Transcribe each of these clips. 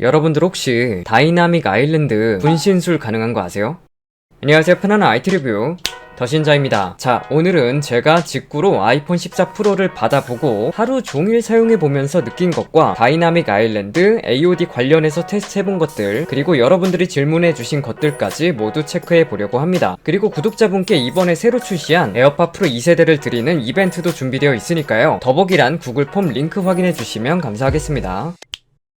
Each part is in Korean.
여러분들 혹시 다이나믹 아일랜드 분신술 가능한 거 아세요? 안녕하세요 편안한 IT 리뷰 더신자입니다. 자, 오늘은 제가 직구로 아이폰 14 프로를 받아보고 하루 종일 사용해보면서 느낀 것과 다이나믹 아일랜드, AOD 관련해서 테스트해본 것들, 그리고 여러분들이 질문해주신 것들까지 모두 체크해보려고 합니다. 그리고 구독자분께 이번에 새로 출시한 에어팟 프로 2세대를 드리는 이벤트도 준비되어 있으니까요. 더보기란 구글 폼 링크 확인해주시면 감사하겠습니다.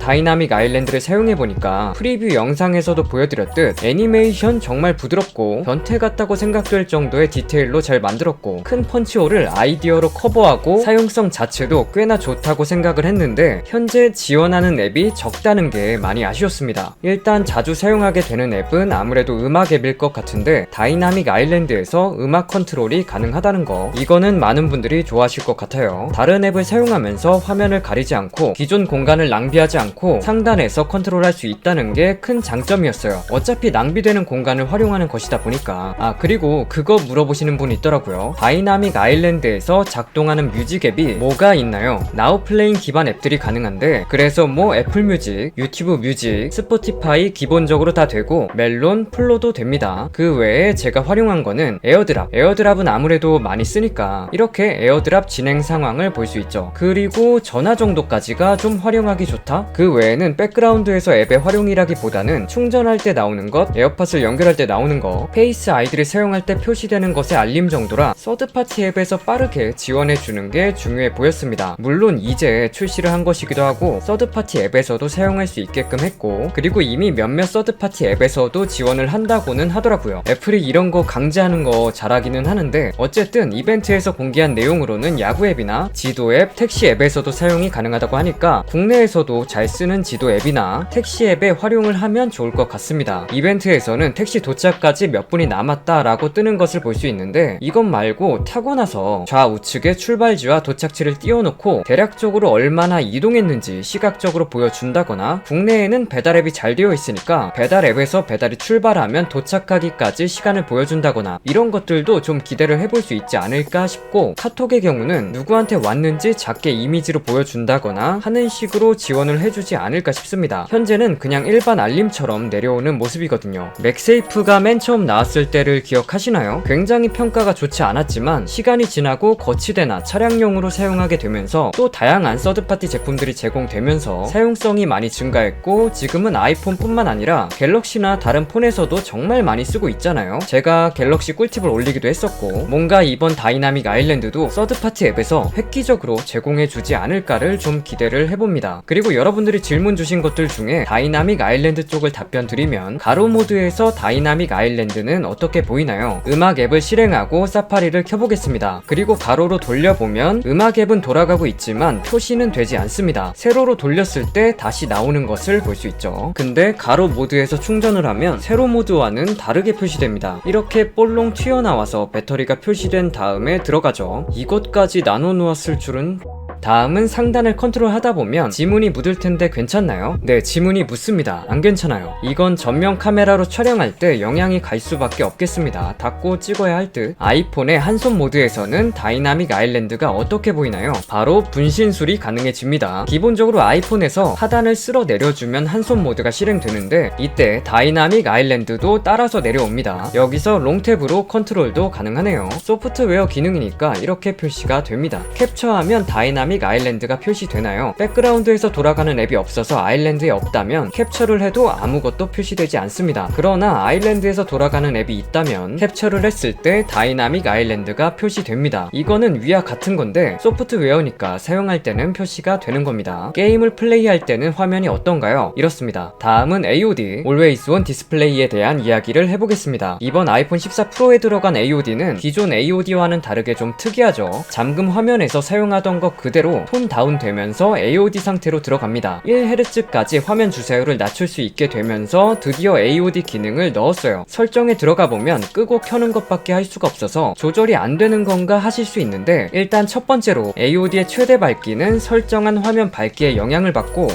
다이나믹 아일랜드를 사용해보니까 프리뷰 영상에서도 보여드렸듯 애니메이션 정말 부드럽고 변태 같다고 생각될 정도의 디테일로 잘 만들었고 큰 펀치홀을 아이디어로 커버하고 사용성 자체도 꽤나 좋다고 생각을 했는데 현재 지원하는 앱이 적다는 게 많이 아쉬웠습니다. 일단 자주 사용하게 되는 앱은 아무래도 음악 앱일 것 같은데 다이나믹 아일랜드에서 음악 컨트롤이 가능하다는 거 이거는 많은 분들이 좋아하실 것 같아요. 다른 앱을 사용하면서 화면을 가리지 않고 기존 공간을 낭비하지 않고 상단에서 컨트롤할 수 있다는 게 큰 장점이었어요. 어차피 낭비되는 공간을 활용하는 것이다 보니까. 아, 그리고 그거 물어보시는 분 있더라고요. 다이나믹 아일랜드에서 작동하는 뮤직 앱이 뭐가 있나요? 나우플레인 기반 앱들이 가능한데, 그래서 뭐 애플 뮤직, 유튜브 뮤직, 스포티파이 기본적으로 다 되고, 멜론, 플로도 됩니다. 그 외에 제가 활용한 거는 에어드랍. 에어드랍은 아무래도 많이 쓰니까, 이렇게 에어드랍 진행 상황을 볼 수 있죠. 그리고 전화 정도까지가 좀 활용하기 좋다? 그 외에는 백그라운드에서 앱의 활용이라기보다는 충전할 때 나오는 것, 에어팟을 연결할 때 나오는 것, 페이스 아이디를 사용할 때 표시되는 것의 알림 정도라 서드파티 앱에서 빠르게 지원해 주는 게 중요해 보였습니다. 물론 이제 출시를 한 것이기도 하고 서드파티 앱에서도 사용할 수 있게끔 했고 그리고 이미 몇몇 서드파티 앱에서도 지원을 한다고는 하더라고요. 애플이 이런 거 강제하는 거 잘하기는 하는데 어쨌든 이벤트에서 공개한 내용으로는 야구 앱이나 지도 앱, 택시 앱에서도 사용이 가능하다고 하니까 국내에서도 잘 쓰는 지도 앱이나 택시 앱에 활용을 하면 좋을 것 같습니다. 이벤트에서는 택시 도착까지 몇 분이 남았다 라고 뜨는 것을 볼 수 있는데 이것 말고 타고 나서 좌우측에 출발지와 도착지를 띄워놓고 대략적으로 얼마나 이동했는지 시각적으로 보여준다거나 국내에는 배달 앱이 잘 되어 있으니까 배달 앱에서 배달이 출발하면 도착하기까지 시간을 보여준다거나 이런 것들도 좀 기대를 해볼 수 있지 않을까 싶고 카톡의 경우는 누구한테 왔는지 작게 이미지로 보여준다거나 하는 식으로 지원을 해주 지 않을까 싶습니다. 현재는 그냥 일반 알림처럼 내려오는 모습이거든요. 맥세이프가 맨 처음 나왔을 때를 기억하시나요? 굉장히 평가가 좋지 않았지만 시간이 지나고 거치대나 차량용으로 사용하게 되면서 또 다양한 서드파티 제품들이 제공되면서 사용성이 많이 증가했고 지금은 아이폰뿐만 아니라 갤럭시나 다른 폰에서도 정말 많이 쓰고 있잖아요. 제가 갤럭시 꿀팁을 올리기도 했었고 뭔가 이번 다이나믹 아일랜드도 서드파티 앱에서 획기적으로 제공해주지 않을까를 좀 기대를 해봅니다. 그리고 여러분들이 질문 주신 것들 중에 다이나믹 아일랜드 쪽을 답변 드리면 가로 모드에서 다이나믹 아일랜드는 어떻게 보이나요? 음악 앱을 실행하고 사파리를 켜보겠습니다. 그리고 가로로 돌려보면 음악 앱은 돌아가고 있지만 표시는 되지 않습니다. 세로로 돌렸을 때 다시 나오는 것을 볼 수 있죠. 근데 가로 모드에서 충전을 하면 세로 모드와는 다르게 표시됩니다. 이렇게 볼롱 튀어나와서 배터리가 표시된 다음에 들어가죠. 이것까지 나눠 놓았을 줄은 다음은 상단을 컨트롤 하다 보면 지문이 묻을 텐데 괜찮나요? 네, 지문이 묻습니다. 안 괜찮아요. 이건 전면 카메라로 촬영할 때 영향이 갈 수밖에 없겠습니다. 닫고 찍어야 할 듯. 아이폰의 한손 모드에서는 다이나믹 아일랜드가 어떻게 보이나요? 바로 분신술이 가능해집니다. 기본적으로 아이폰에서 하단을 쓸어 내려주면 한손 모드가 실행되는데 이때 다이나믹 아일랜드도 따라서 내려옵니다. 여기서 롱탭으로 컨트롤도 가능하네요. 소프트웨어 기능이니까 이렇게 표시가 됩니다. 캡처하면 다이나믹 다이나믹 아일랜드가 표시되나요? 백그라운드에서 돌아가는 앱이 없어서 아일랜드에 없다면 캡처를 해도 아무것도 표시되지 않습니다. 그러나 아일랜드에서 돌아가는 앱이 있다면 캡처를 했을 때 다이나믹 아일랜드가 표시됩니다. 이거는 위와 같은 건데 소프트웨어니까 사용할 때는 표시가 되는 겁니다. 게임을 플레이할 때는 화면이 어떤가요? 이렇습니다. 다음은 AOD Always On 디스플레이에 대한 이야기를 해보겠습니다. 이번 아이폰 14 프로에 들어간 AOD는 기존 AOD와는 다르게 좀 특이하죠. 잠금 화면에서 사용하던 것 그대로 그대로 톤 다운 되면서 AOD 상태로 들어갑니다. 1Hz까지 화면 주사율을 낮출 수 있게 되면서 드디어 AOD 기능을 넣었어요. 설정에 들어가 보면 끄고 켜는 것밖에 할 수가 없어서 조절이 안 되는 건가 하실 수 있는데 일단 첫 번째로 AOD의 최대 밝기는 설정한 화면 밝기에 영향을 받고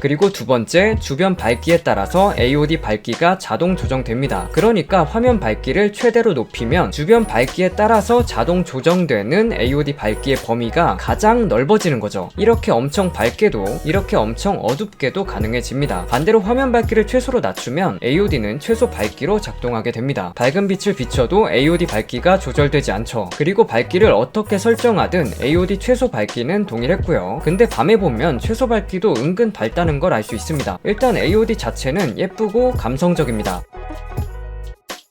그리고 두 번째, 주변 밝기에 따라서 AOD 밝기가 자동 조정됩니다. 그러니까 화면 밝기를 최대로 높이면 주변 밝기에 따라서 자동 조정되는 AOD 밝기의 범위가 가장 넓어지는 거죠. 이렇게 엄청 밝게도 이렇게 엄청 어둡게도 가능해집니다. 반대로 화면 밝기를 최소로 낮추면 AOD는 최소 밝기로 작동하게 됩니다. 밝은 빛을 비춰도 AOD 밝기가 조절되지 않죠. 그리고 밝기를 어떻게 설정하든 AOD 최소 밝기는 동일했고요. 근데 밤에 보면 최소 밝기도 은근 밝다는 걸 알 수 있습니다. 일단 AOD 자체는 예쁘고 감성적입니다.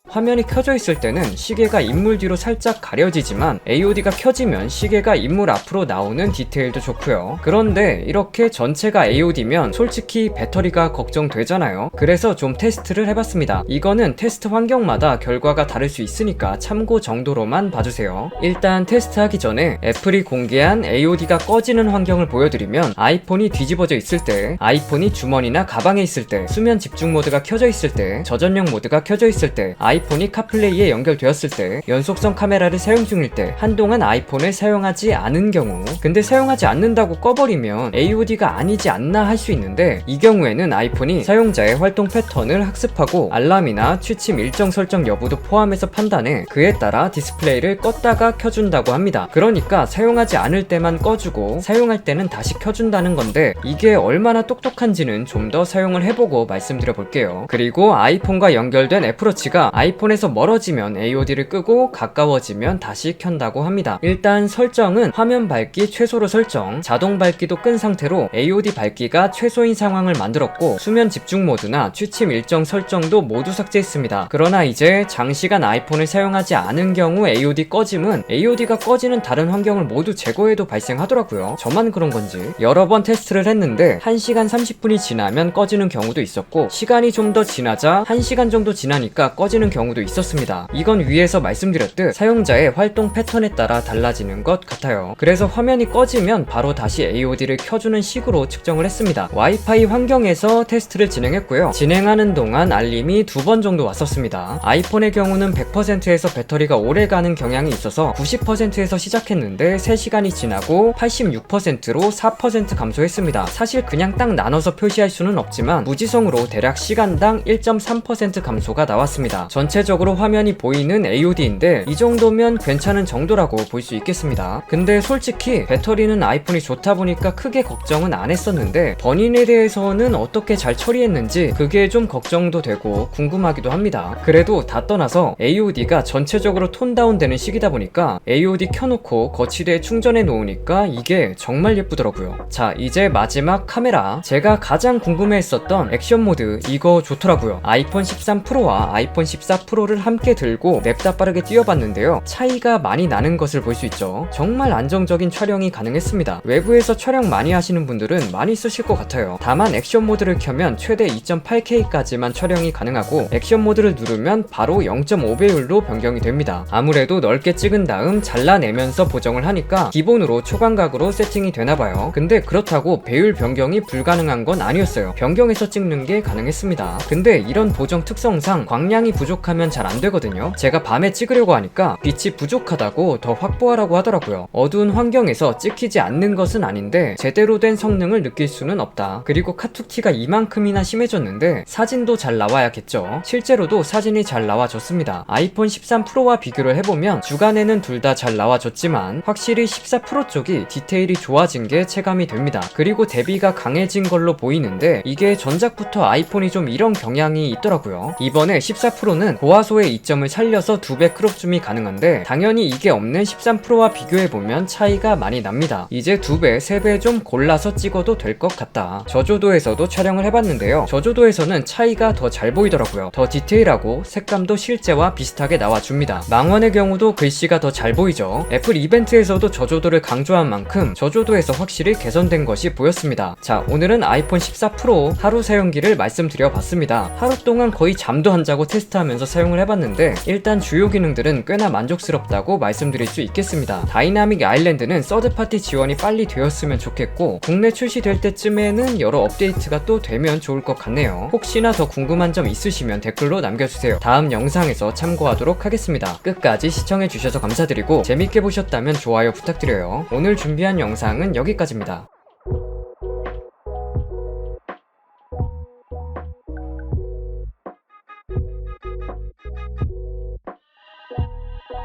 화면이 켜져 있을 때는 시계가 인물 뒤로 살짝 가려지지만 AOD가 켜지면 시계가 인물 앞으로 나오는 디테일도 좋고요. 그런데 이렇게 전체가 AOD면 솔직히 배터리가 걱정되잖아요. 그래서 좀 테스트를 해봤습니다. 이거는 테스트 환경마다 결과가 다를 수 있으니까 참고 정도로만 봐주세요. 일단 테스트하기 전에 애플이 공개한 AOD가 꺼지는 환경을 보여드리면 아이폰이 뒤집어져 있을 때, 아이폰이 주머니나 가방에 있을 때, 수면 집중 모드가 켜져 있을 때, 저전용 모드가 켜져 있을 때, 아이 폰이 카플레이에 연결되었을 때, 연속성 카메라를 사용 중일 때, 한동안 아이폰을 사용하지 않은 경우, 근데 사용하지 않는다고 꺼버리면 AOD가 아니지 않나 할 수 있는데, 이 경우에는 아이폰이 사용자의 활동 패턴을 학습하고 알람이나 취침 일정 설정 여부도 포함해서 판단해 그에 따라 디스플레이를 껐다가 켜준다고 합니다. 그러니까 사용하지 않을 때만 꺼주고 사용할 때는 다시 켜준다는 건데 이게 얼마나 똑똑한지는 좀 더 사용을 해보고 말씀드려 볼게요. 그리고 아이폰과 연결된 애플워치가 아이 폰에서 멀어지면 AOD를 끄고 가까워지면 다시 켠다고 합니다. 일단 설정은 화면 밝기 최소로 설정, 자동 밝기도 끈 상태로 AOD 밝기가 최소인 상황을 만들었고 수면 집중 모드나 취침 일정 설정도 모두 삭제했습니다. 그러나 이제 장시간 아이폰을 사용하지 않은 경우 AOD 꺼짐은 AOD가 꺼지는 다른 환경을 모두 제거해도 발생하더라고요. 저만 그런 건지 여러 번 테스트를 했는데 1시간 30분이 지나면 꺼지는 경우도 있었고 시간이 좀 더 지나자 1시간 정도 지나니까 꺼지는 경우도 있었습니다. 이건 위에서 말씀드렸듯 사용자의 활동 패턴에 따라 달라지는 것 같아요. 그래서 화면이 꺼지면 바로 다시 AOD를 켜주는 식으로 측정을 했습니다. 와이파이 환경에서 테스트를 진행했고요. 진행하는 동안 알림이 두 번 정도 왔었습니다. 아이폰의 경우는 100%에서 배터리가 오래 가는 경향이 있어서 90%에서 시작했는데 3시간이 지나고 86%로 4% 감소했습니다. 사실 그냥 딱 나눠서 표시할 수는 없지만 무지성으로 대략 시간당 1.3% 감소가 나왔습니다. 전 체적으로 화면이 보이는 AOD인데 이 정도면 괜찮은 정도라고 볼 수 있겠습니다. 근데 솔직히 배터리는 아이폰이 좋다 보니까 크게 걱정은 안 했었는데 번인에 대해서는 어떻게 잘 처리했는지 그게 좀 걱정도 되고 궁금하기도 합니다. 그래도 다 떠나서 AOD가 전체적으로 톤 다운되는 시기다 보니까 AOD 켜놓고 거치대에 충전해 놓으니까 이게 정말 예쁘더라고요. 자 이제 마지막 카메라 제가 가장 궁금해했었던 액션 모드 이거 좋더라고요. 아이폰 13 프로와 아이폰 14 프로를 함께 들고 냅다 빠르게 뛰어봤는데요. 차이가 많이 나는 것을 볼 수 있죠. 정말 안정적인 촬영이 가능했습니다. 외부에서 촬영 많이 하시는 분들은 많이 쓰실 것 같아요. 다만 액션 모드를 켜면 최대 2.8K까지만 촬영이 가능하고 액션 모드를 누르면 바로 0.5배율로 변경이 됩니다. 아무래도 넓게 찍은 다음 잘라내면서 보정을 하니까 기본으로 초광각으로 세팅이 되나봐요. 근데 그렇다고 배율 변경이 불가능한 건 아니었어요. 변경해서 찍는 게 가능했습니다. 근데 이런 보정 특성상 광량이 부족 하면 잘 안 되거든요. 제가 밤에 찍으려고 하니까 빛이 부족하다고 더 확보하라고 하더라고요. 어두운 환경에서 찍히지 않는 것은 아닌데 제대로 된 성능을 느낄 수는 없다. 그리고 카툭티가 이만큼이나 심해졌는데 사진도 잘 나와야겠죠. 실제로도 사진이 잘 나와줬습니다. 아이폰 13 프로와 비교를 해보면 주간에는 둘 다 잘 나와줬지만 확실히 14 프로 쪽이 디테일이 좋아진 게 체감이 됩니다. 그리고 대비가 강해진 걸로 보이는데 이게 전작부터 아이폰이 좀 이런 경향이 있더라고요. 이번에 14 프로는 고화소의 이점을 살려서 두배 크롭 줌이 가능한데 당연히 이게 없는 13 프로와 비교해보면 차이가 많이 납니다. 이제 두 배, 세배좀 골라서 찍어도 될 것 같다. 저조도에서도 촬영을 해봤는데요. 저조도에서는 차이가 더 잘 보이더라고요. 더 디테일하고 색감도 실제와 비슷하게 나와줍니다. 망원의 경우도 글씨가 더 잘 보이죠. 애플 이벤트에서도 저조도를 강조한 만큼 저조도에서 확실히 개선된 것이 보였습니다. 자, 오늘은 아이폰 14 프로 하루 사용기를 말씀드려 봤습니다. 하루 동안 거의 잠도 안 자고 테스트하면서 사용을 해봤는데 일단 주요 기능들은 꽤나 만족스럽다고 말씀드릴 수 있겠습니다. 다이나믹 아일랜드는 서드파티 지원이 빨리 되었으면 좋겠고 국내 출시될 때쯤에는 여러 업데이트가 또 되면 좋을 것 같네요. 혹시나 더 궁금한 점 있으시면 댓글로 남겨주세요. 다음 영상에서 참고하도록 하겠습니다. 끝까지 시청해주셔서 감사드리고 재밌게 보셨다면 좋아요 부탁드려요. 오늘 준비한 영상은 여기까지입니다.